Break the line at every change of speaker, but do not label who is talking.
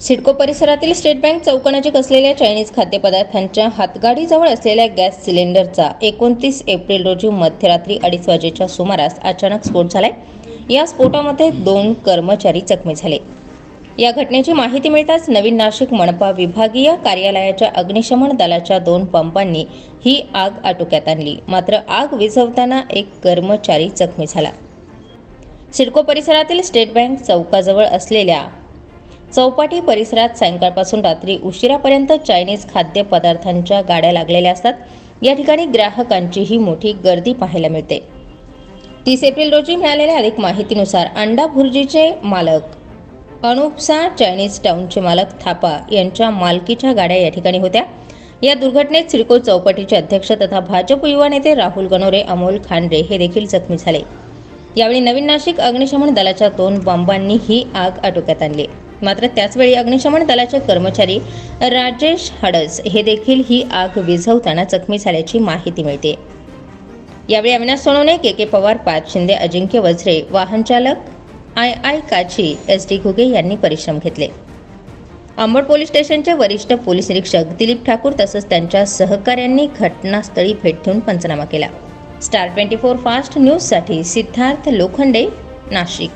सिडको परिसरातील state bank चौकानजीक असलेल्या Chinese खाद्यपदार्थांच्या हातगाडीजवळ असलेल्या गॅस सिलेंडरचा एकोणतीस एप्रिल रोजी मध्यरात्री अडीच वाजेच्या सुमारास अचानक स्फोट झालाय. या स्फोटामध्ये दोन कर्मचारी जखमी झाले. या घटनेची माहिती मिळताच नवीन नाशिक मनपा विभागीय कार्यालयाच्या अग्निशमन दलाच्या दोन पंपांनी ही आग आटोक्यात आणली. मात्र आग विझवताना एक कर्मचारी जखमी झाला. सिडको परिसरातील स्टेट बँक चौकाजवळ असलेल्या चौपाटी परिसरात सायंकाळपासून रात्री उशिरापर्यंत चायनीज खाद्यपदार्थांच्या गाड्या लागलेल्या असतात. या ठिकाणी ग्राहकांचीही मोठी गर्दी पाहायला मिळते. तीस एप्रिल रोजी मिळालेल्या अधिक माहितीनुसार अंडा भुर्जीचे मालक अनुपसा चायनीज टाउनचे मालक थापा यांच्या मालकीच्या गाड्या या ठिकाणी होत्या. या दुर्घटनेत सिडको चौपाटीचे अध्यक्ष तथा भाजप युवा नेते राहुल गणोरे अमोल खांडे हे देखील जखमी झाले. यावेळी नवीन नाशिक अग्निशमन दलाच्या दोन बंबांनी ही आग आटोक्यात आणली. मात्र त्याचवेळी अग्निशमन दलाचे कर्मचारी राजेश हडस हे देखील ही आग विझवताना जखमी झाल्याची माहिती मिळते. यावेळी अविनाश सोनवणे के के पवार पाच शिंदे अजिंक्य वझरे वाहन चालक आय आय काची एस डी घुगे यांनी परिश्रम घेतले. आंबड पोलीस स्टेशनचे वरिष्ठ पोलीस निरीक्षक दिलीप ठाकूर तसंच त्यांच्या सहकाऱ्यांनी घटनास्थळी भेट देऊन पंचनामा केला. स्टार ट्वेंटी फोर फास्ट न्यूजसाठी सिद्धार्थ लोखंडे नाशिक.